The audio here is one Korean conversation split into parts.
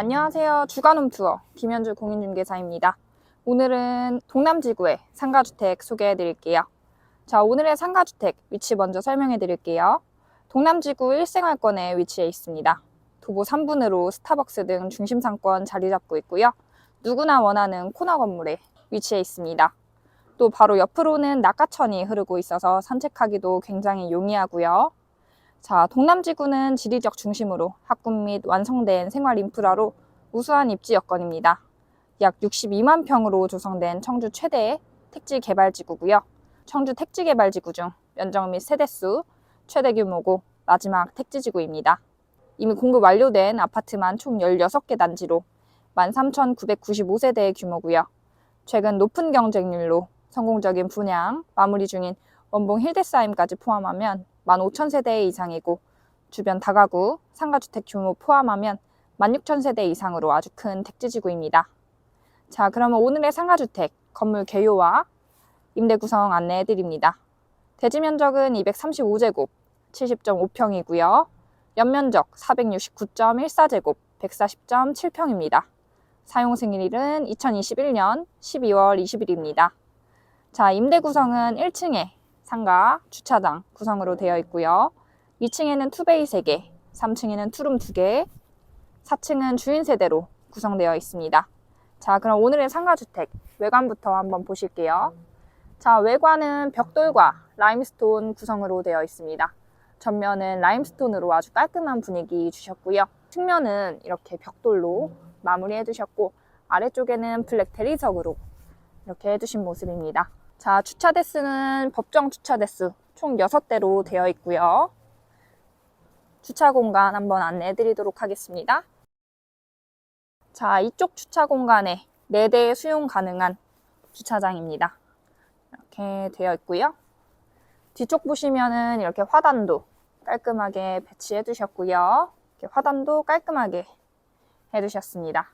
네, 안녕하세요. 주간홈 투어 김현주 공인중개사입니다. 오늘은 동남지구의 상가주택 소개해 드릴게요. 자, 오늘의 상가주택 위치 먼저 설명해 드릴게요. 동남지구 1생활권에 위치해 있습니다. 도보 3분으로 스타벅스 등 중심 상권 자리 잡고 있고요. 누구나 원하는 코너 건물에 위치해 있습니다. 또 바로 옆으로는 낙하천이 흐르고 있어서 산책하기도 굉장히 용이하고요. 자, 동남지구는 지리적 중심으로 합군 및 완성된 생활 인프라로 우수한 입지 여건입니다. 약 62만 평으로 조성된 청주 최대의 택지 개발지구고요. 청주 택지 개발지구 중 면적 및 세대수 최대 규모고 마지막 택지지구입니다. 이미 공급 완료된 아파트만 총 16개 단지로 13,995세대의 규모고요. 최근 높은 경쟁률로 성공적인 분양, 마무리 중인 원봉 힐데사임까지 포함하면 15,000세대 이상이고 주변 다가구, 상가주택 규모 포함하면 16,000세대 이상으로 아주 큰 택지지구입니다. 자, 그러면 오늘의 상가주택 건물 개요와 임대 구성 안내해 드립니다. 대지 면적은 235제곱, 70.5평이고요. 연면적 469.14제곱, 140.7평입니다. 사용 승인일은 2021년 12월 20일입니다. 자, 임대 구성은 1층에 상가, 주차장 구성으로 되어 있고요. 2층에는 투베이 3개, 3층에는 투룸 2개, 4층은 주인 세대로 구성되어 있습니다. 자, 그럼 오늘의 상가주택 외관부터 한번 보실게요. 자, 외관은 벽돌과 라임스톤 구성으로 되어 있습니다. 전면은 라임스톤으로 아주 깔끔한 분위기 주셨고요. 측면은 이렇게 벽돌로 마무리해 두셨고 아래쪽에는 블랙 대리석으로 이렇게 해두신 모습입니다. 자, 주차 대수는 법정 주차 대수 총 6대로 되어 있고요. 주차 공간 한번 안내해 드리도록 하겠습니다. 자, 이쪽 주차 공간에 4대 수용 가능한 주차장입니다. 이렇게 되어 있고요. 뒤쪽 보시면은 이렇게 화단도 깔끔하게 배치해 두셨고요. 화단도 깔끔하게 해 두셨습니다.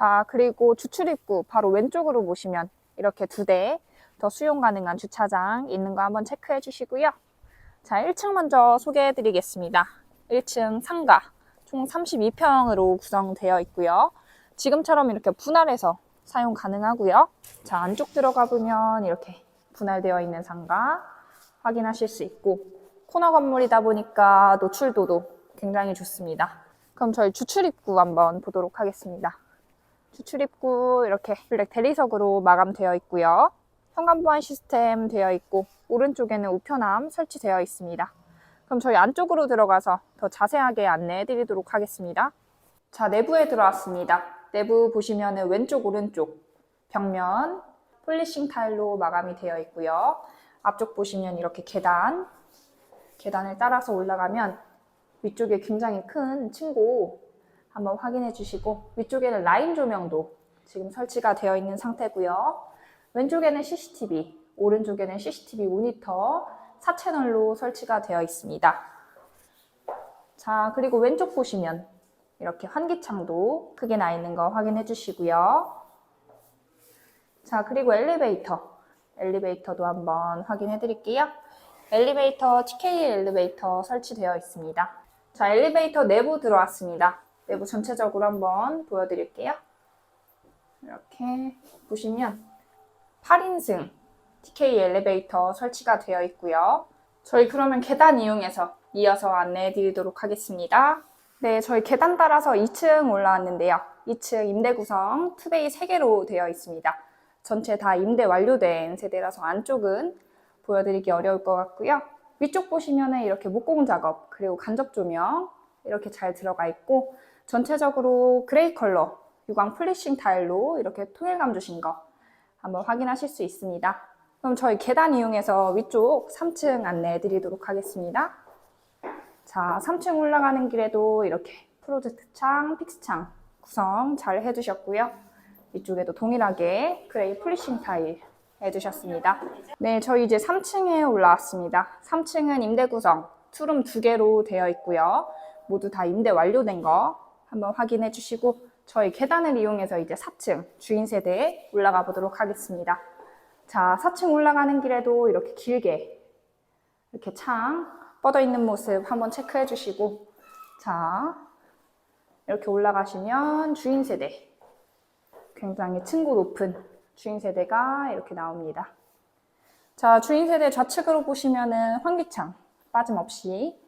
자, 그리고 주출입구 바로 왼쪽으로 보시면 이렇게 두 대 더 수용 가능한 주차장 있는 거 한번 체크해 주시고요. 자, 1층 먼저 소개해 드리겠습니다. 1층 상가 총 32평으로 구성되어 있고요. 지금처럼 이렇게 분할해서 사용 가능하고요. 자, 안쪽 들어가 보면 이렇게 분할되어 있는 상가 확인하실 수 있고 코너 건물이다 보니까 노출도도 굉장히 좋습니다. 그럼 저희 주출입구 한번 보도록 하겠습니다. 주출입구 이렇게 블랙 대리석으로 마감되어 있고요. 현관 보안 시스템 되어 있고 오른쪽에는 우편함 설치되어 있습니다. 그럼 저희 안쪽으로 들어가서 더 자세하게 안내해 드리도록 하겠습니다. 자, 내부에 들어왔습니다. 내부 보시면은 왼쪽 오른쪽 벽면 폴리싱 타일로 마감이 되어 있고요. 앞쪽 보시면 이렇게 계단 계단을 따라서 올라가면 위쪽에 굉장히 큰 층고 한번 확인해 주시고 위쪽에는 라인 조명도 지금 설치가 되어 있는 상태고요. 왼쪽에는 CCTV, 오른쪽에는 CCTV 모니터 4채널로 설치가 되어 있습니다. 자, 그리고 왼쪽 보시면 이렇게 환기창도 크게 나 있는 거 확인해 주시고요. 자, 그리고 엘리베이터. 엘리베이터도 한번 확인해 드릴게요. 엘리베이터, TK 엘리베이터 설치되어 있습니다. 자, 엘리베이터 내부 들어왔습니다. 내부 전체적으로 한번 보여드릴게요. 이렇게 보시면 8인승 TK 엘리베이터 설치가 되어 있고요. 저희 그러면 계단 이용해서 이어서 안내해 드리도록 하겠습니다. 네, 저희 계단 따라서 2층 올라왔는데요. 2층 임대 구성 투베이 3개로 되어 있습니다. 전체 다 임대 완료된 세대라서 안쪽은 보여드리기 어려울 것 같고요. 위쪽 보시면은 이렇게 목공 작업 그리고 간접 조명 이렇게 잘 들어가 있고 전체적으로 그레이 컬러 유광 플리싱 타일로 이렇게 통일감 주신 거 한번 확인하실 수 있습니다. 그럼 저희 계단 이용해서 위쪽 3층 안내해 드리도록 하겠습니다. 자, 3층 올라가는 길에도 이렇게 프로젝트 창, 픽스 창 구성 잘 해주셨고요. 이쪽에도 동일하게 그레이 플리싱 타일 해주셨습니다. 네, 저희 이제 3층에 올라왔습니다. 3층은 임대 구성 투룸 두 개로 되어 있고요. 모두 다 임대 완료된 거 한번 확인해 주시고 저희 계단을 이용해서 이제 4층 주인 세대에 올라가 보도록 하겠습니다. 자, 4층 올라가는 길에도 이렇게 길게 이렇게 창 뻗어 있는 모습 한번 체크해 주시고 자, 이렇게 올라가시면 주인 세대. 굉장히 층고 높은 주인 세대가 이렇게 나옵니다. 자, 주인 세대 좌측으로 보시면은 환기창 빠짐없이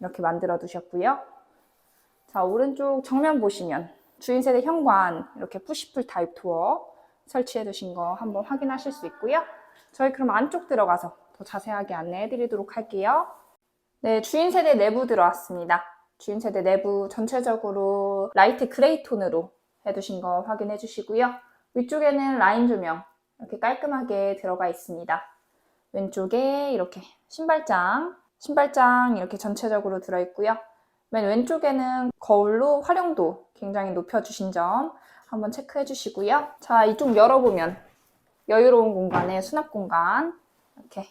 이렇게 만들어 두셨고요. 자, 오른쪽 정면 보시면 주인 세대 현관 이렇게 푸시풀 타입 도어 설치해 두신 거 한번 확인하실 수 있고요. 저희 그럼 안쪽 들어가서 더 자세하게 안내해 드리도록 할게요. 네, 주인 세대 내부 들어왔습니다. 주인 세대 내부 전체적으로 라이트 그레이 톤으로 해 두신 거 확인해 주시고요. 위쪽에는 라인 조명 이렇게 깔끔하게 들어가 있습니다. 왼쪽에 이렇게 신발장, 신발장 이렇게 전체적으로 들어있고요. 맨 왼쪽에는 거울로 활용도 굉장히 높여주신 점 한번 체크해 주시고요. 자, 이쪽 열어보면 여유로운 공간에 수납 공간 이렇게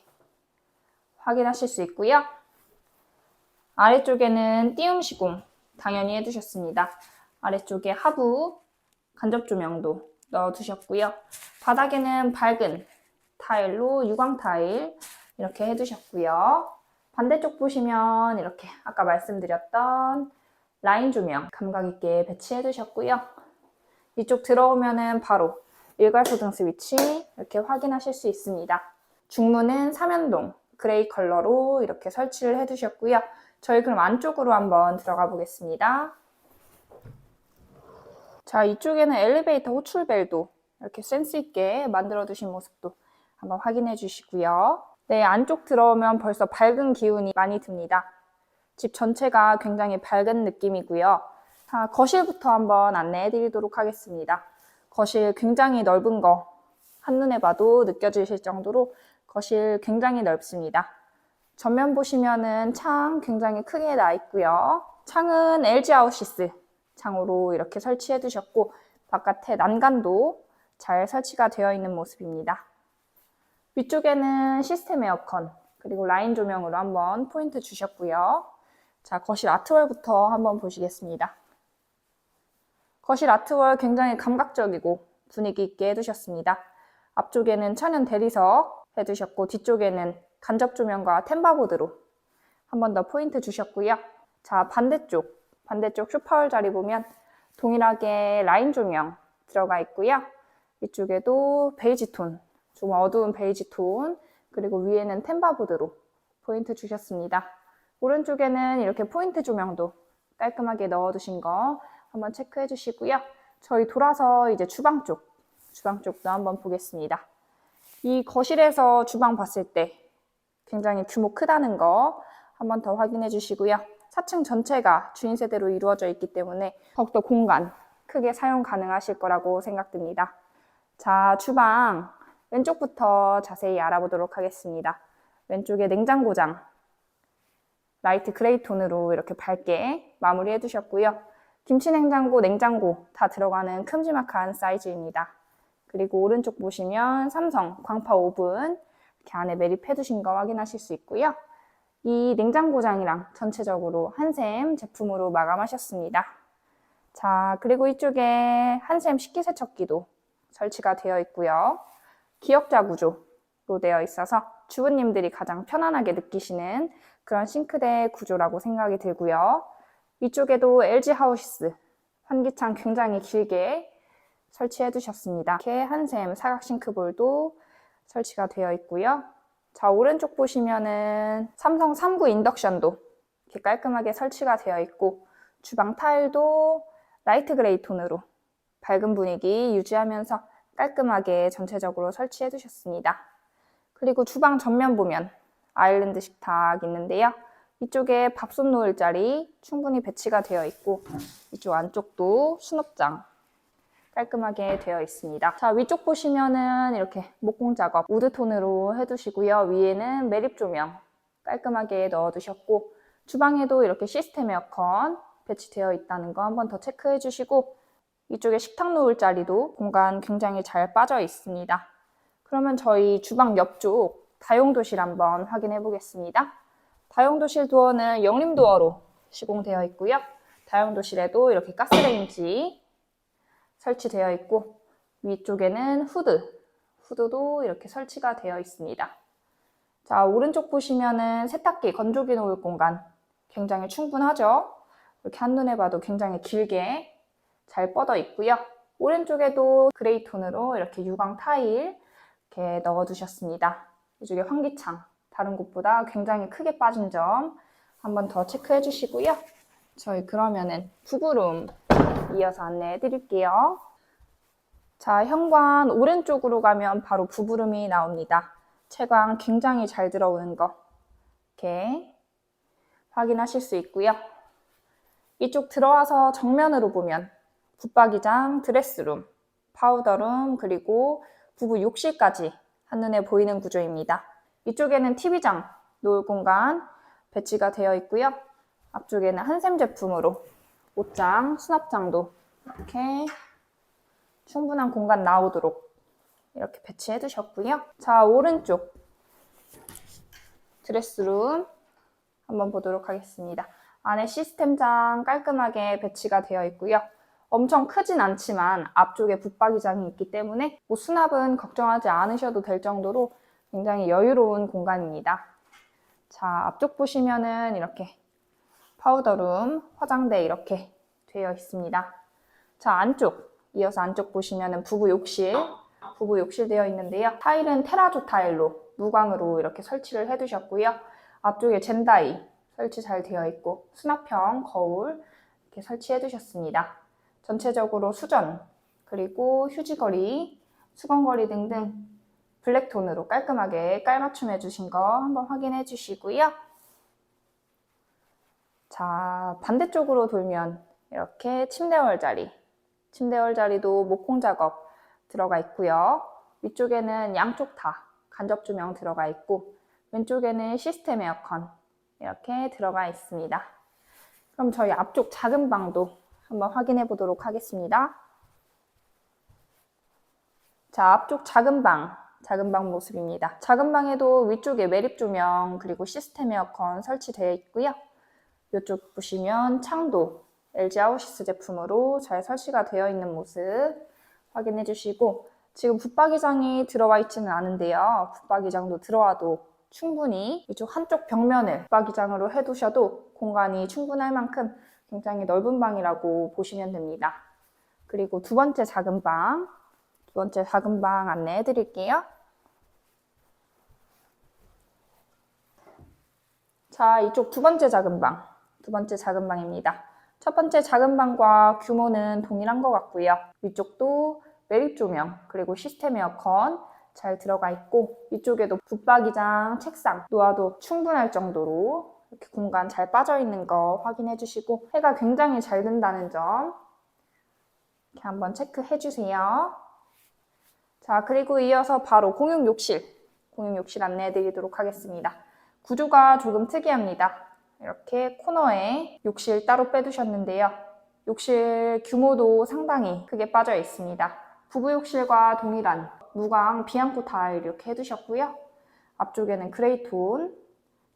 확인하실 수 있고요. 아래쪽에는 띄움 시공 당연히 해두셨습니다. 아래쪽에 하부 간접 조명도 넣어두셨고요. 바닥에는 밝은 타일로 유광 타일 이렇게 해두셨고요. 반대쪽 보시면 이렇게 아까 말씀드렸던 라인 조명 감각 있게 배치해 두셨고요. 이쪽 들어오면은 바로 일괄소등 스위치 이렇게 확인하실 수 있습니다. 중문은 삼연동 그레이 컬러로 이렇게 설치를 해 두셨고요. 저희 그럼 안쪽으로 한번 들어가 보겠습니다. 자, 이쪽에는 엘리베이터 호출벨도 이렇게 센스 있게 만들어 두신 모습도 한번 확인해 주시고요. 네, 안쪽 들어오면 벌써 밝은 기운이 많이 듭니다. 집 전체가 굉장히 밝은 느낌이고요. 자, 거실부터 한번 안내해 드리도록 하겠습니다. 거실 굉장히 넓은 거 한눈에 봐도 느껴지실 정도로 거실 굉장히 넓습니다. 전면 보시면은 창 굉장히 크게 나 있고요. 창은 LG 아웃시스 창으로 이렇게 설치해 두셨고 바깥에 난간도 잘 설치가 되어 있는 모습입니다. 위쪽에는 시스템 에어컨 그리고 라인 조명으로 한번 포인트 주셨고요. 자, 거실 아트월부터 한번 보시겠습니다. 거실 아트월 굉장히 감각적이고 분위기 있게 해두셨습니다. 앞쪽에는 천연 대리석 해두셨고 뒤쪽에는 간접 조명과 템바보드로 한 번 더 포인트 주셨고요. 자, 반대쪽, 반대쪽 쇼파월 자리 보면 동일하게 라인 조명 들어가 있고요. 이쪽에도 베이지 톤, 좀 어두운 베이지 톤, 그리고 위에는 템바보드로 포인트 주셨습니다. 오른쪽에는 이렇게 포인트 조명도 깔끔하게 넣어두신 거 한번 체크해 주시고요. 저희 돌아서 이제 주방 쪽, 주방 쪽도 한번 보겠습니다. 이 거실에서 주방 봤을 때 굉장히 규모 크다는 거 한번 더 확인해 주시고요. 4층 전체가 주인 세대로 이루어져 있기 때문에 더욱더 공간 크게 사용 가능하실 거라고 생각됩니다. 자, 주방 왼쪽부터 자세히 알아보도록 하겠습니다. 왼쪽에 냉장고장 라이트 그레이 톤으로 이렇게 밝게 마무리해 두셨고요. 김치 냉장고, 냉장고 다 들어가는 큼지막한 사이즈입니다. 그리고 오른쪽 보시면 삼성 광파 오븐 이렇게 안에 매립해 두신 거 확인하실 수 있고요. 이 냉장고장이랑 전체적으로 한샘 제품으로 마감하셨습니다. 자, 그리고 이쪽에 한샘 식기세척기도 설치가 되어 있고요. 기역자 구조로 되어 있어서 주부님들이 가장 편안하게 느끼시는 그런 싱크대 구조라고 생각이 들고요. 위쪽에도 LG 하우시스 환기창 굉장히 길게 설치해 두셨습니다. 이렇게 한샘 사각 싱크볼도 설치가 되어 있고요. 자, 오른쪽 보시면은 삼성 3구 인덕션도 이렇게 깔끔하게 설치가 되어 있고 주방 타일도 라이트 그레이 톤으로 밝은 분위기 유지하면서 깔끔하게 전체적으로 설치해 두셨습니다. 그리고 주방 전면 보면 아일랜드 식탁 있는데요. 이쪽에 밥솥 놓을 자리 충분히 배치가 되어 있고 이쪽 안쪽도 수납장 깔끔하게 되어 있습니다. 자, 위쪽 보시면은 이렇게 목공 작업 우드톤으로 해두시고요. 위에는 매립 조명 깔끔하게 넣어두셨고 주방에도 이렇게 시스템 에어컨 배치되어 있다는 거 한번 더 체크해 주시고 이쪽에 식탁 놓을 자리도 공간 굉장히 잘 빠져 있습니다. 그러면 저희 주방 옆쪽 다용도실 한번 확인해 보겠습니다. 다용도실 도어는 영림 도어로 시공되어 있고요. 다용도실에도 이렇게 가스레인지 설치되어 있고 위쪽에는 후드, 후드도 이렇게 설치가 되어 있습니다. 자, 오른쪽 보시면은 세탁기, 건조기 놓을 공간 굉장히 충분하죠? 이렇게 한눈에 봐도 굉장히 길게 잘 뻗어 있고요. 오른쪽에도 그레이 톤으로 이렇게 유광 타일 이렇게 넣어두셨습니다. 이쪽에 환기창 다른 곳보다 굉장히 크게 빠진 점 한번 더 체크해 주시고요. 저희 그러면은 부부룸 이어서 안내해 드릴게요. 자, 현관 오른쪽으로 가면 바로 부부룸이 나옵니다. 채광 굉장히 잘 들어오는 거 이렇게 확인하실 수 있고요. 이쪽 들어와서 정면으로 보면 붙박이장, 드레스룸, 파우더룸, 그리고 부부 욕실까지 한눈에 보이는 구조입니다. 이쪽에는 TV장, 놓을 공간 배치가 되어 있고요. 앞쪽에는 한샘 제품으로 옷장, 수납장도 이렇게 충분한 공간 나오도록 이렇게 배치해 두셨고요. 자, 오른쪽 드레스룸 한번 보도록 하겠습니다. 안에 시스템장 깔끔하게 배치가 되어 있고요. 엄청 크진 않지만 앞쪽에 붙박이장이 있기 때문에 뭐 수납은 걱정하지 않으셔도 될 정도로 굉장히 여유로운 공간입니다. 자, 앞쪽 보시면은 이렇게 파우더룸, 화장대 이렇게 되어 있습니다. 자, 안쪽 이어서 안쪽 보시면은 부부 욕실, 부부 욕실 되어 있는데요. 타일은 테라조 타일로 무광으로 이렇게 설치를 해 두셨고요. 앞쪽에 젠다이 설치 잘 되어 있고 수납형 거울 이렇게 설치해 두셨습니다. 전체적으로 수전 그리고 휴지거리, 수건거리 등등 블랙톤으로 깔끔하게 깔맞춤 해주신 거 한번 확인해 주시고요. 자 반대쪽으로 돌면 이렇게 침대월 자리, 침대월 자리도 목공 작업 들어가 있고요. 위쪽에는 양쪽 다 간접 조명 들어가 있고 왼쪽에는 시스템 에어컨 이렇게 들어가 있습니다. 그럼 저희 앞쪽 작은 방도 한번 확인해 보도록 하겠습니다. 자, 앞쪽 작은 방, 작은 방 모습입니다. 작은 방에도 위쪽에 매립 조명 그리고 시스템 에어컨 설치되어 있고요. 이쪽 보시면 창도 LG 아우시스 제품으로 잘 설치가 되어 있는 모습 확인해 주시고 지금 붙박이장이 들어와 있지는 않은데요. 붙박이장도 들어와도 충분히 이쪽 한쪽 벽면을 붙박이장으로 해두셔도 공간이 충분할 만큼 굉장히 넓은 방이라고 보시면 됩니다. 그리고 두 번째 작은 방, 두 번째 작은 방 안내해 드릴게요. 자, 이쪽 두 번째 작은 방, 두 번째 작은 방입니다. 첫 번째 작은 방과 규모는 동일한 것 같고요. 위쪽도 매립 조명, 그리고 시스템 에어컨 잘 들어가 있고, 이쪽에도 붙박이장, 책상 놓아도 충분할 정도로 이렇게 공간 잘 빠져 있는 거 확인해 주시고, 해가 굉장히 잘 든다는 점 이렇게 한번 체크해 주세요. 자, 그리고 이어서 바로 공용 욕실, 공용 욕실 안내해 드리도록 하겠습니다. 구조가 조금 특이합니다. 이렇게 코너에 욕실 따로 빼두셨는데요. 욕실 규모도 상당히 크게 빠져 있습니다. 부부 욕실과 동일한 무광 비앙코 타일 이렇게 해두셨고요. 앞쪽에는 그레이톤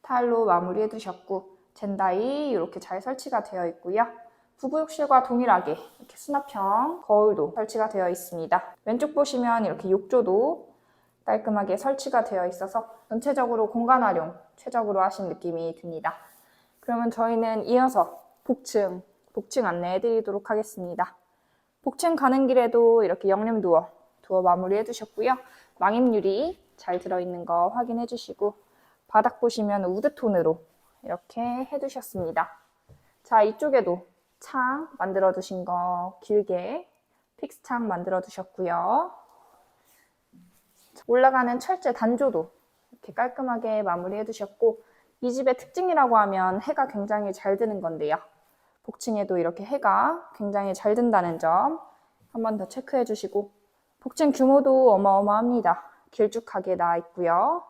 타일로 마무리해 두셨고 젠다이 이렇게 잘 설치가 되어 있고요. 부부 욕실과 동일하게 이렇게 수납형 거울도 설치가 되어 있습니다. 왼쪽 보시면 이렇게 욕조도 깔끔하게 설치가 되어 있어서 전체적으로 공간 활용 최적으로 하신 느낌이 듭니다. 그러면 저희는 이어서 복층, 복층 안내해 드리도록 하겠습니다. 복층 가는 길에도 이렇게 영림 두어, 두어 마무리 해 주셨고요. 망임 유리 잘 들어있는 거 확인해 주시고 바닥 보시면 우드톤으로 이렇게 해두셨습니다. 자, 이쪽에도 창 만들어 두신 거 길게 픽스 창 만들어 두셨고요. 올라가는 철제 단조도 이렇게 깔끔하게 마무리해 두셨고 이 집의 특징이라고 하면 해가 굉장히 잘 드는 건데요. 복층에도 이렇게 해가 굉장히 잘 든다는 점 한 번 더 체크해 주시고 복층 규모도 어마어마합니다. 길쭉하게 나와 있고요.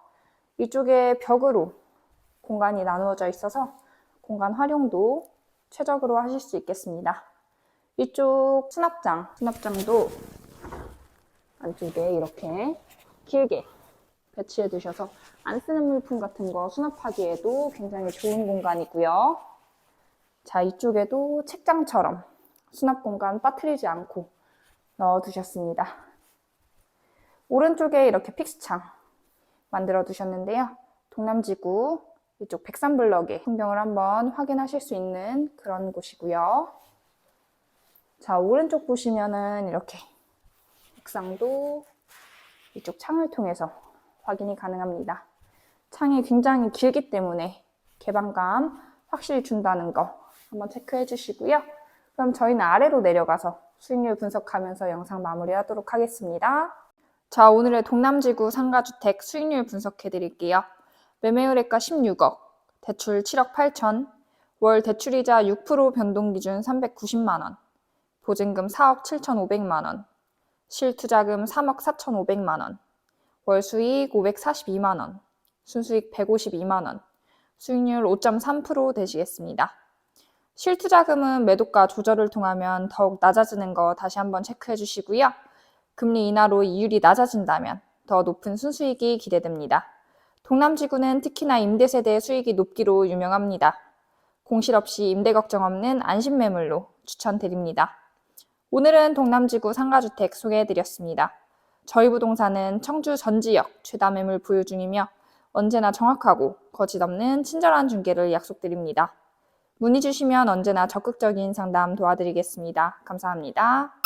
이쪽에 벽으로 공간이 나누어져 있어서 공간 활용도 최적으로 하실 수 있겠습니다. 이쪽 수납장, 수납장도 안쪽에 이렇게 길게 배치해 두셔서 안 쓰는 물품 같은 거 수납하기에도 굉장히 좋은 공간이고요. 자, 이쪽에도 책장처럼 수납 공간 빠뜨리지 않고 넣어 두셨습니다. 오른쪽에 이렇게 픽스창 만들어 두셨는데요. 동남지구 이쪽 백산블럭의 풍경을 한번 확인하실 수 있는 그런 곳이고요. 자, 오른쪽 보시면은 이렇게 옥상도 이쪽 창을 통해서 확인이 가능합니다. 창이 굉장히 길기 때문에 개방감 확실히 준다는 거 한번 체크해 주시고요. 그럼 저희는 아래로 내려가서 수익률 분석하면서 영상 마무리하도록 하겠습니다. 자, 오늘의 동남지구 상가주택 수익률 분석해 드릴게요. 매매의뢰가 16억, 대출 7억 8천, 월 대출이자 6% 변동 기준 390만원, 보증금 4억 7,500만원, 실투자금 3억 4,500만원, 월 수익 542만원, 순수익 152만원, 수익률 5.3% 되시겠습니다. 실투자금은 매도가 조절을 통하면 더욱 낮아지는 거 다시 한번 체크해 주시고요. 금리 인하로 이율이 낮아진다면 더 높은 순수익이 기대됩니다. 동남지구는 특히나 임대세대의 수익이 높기로 유명합니다. 공실 없이 임대 걱정 없는 안심 매물로 추천드립니다. 오늘은 동남지구 상가주택 소개해드렸습니다. 저희 부동산은 청주 전 지역 최다 매물 보유 중이며 언제나 정확하고 거짓 없는 친절한 중개를 약속드립니다. 문의 주시면 언제나 적극적인 상담 도와드리겠습니다. 감사합니다.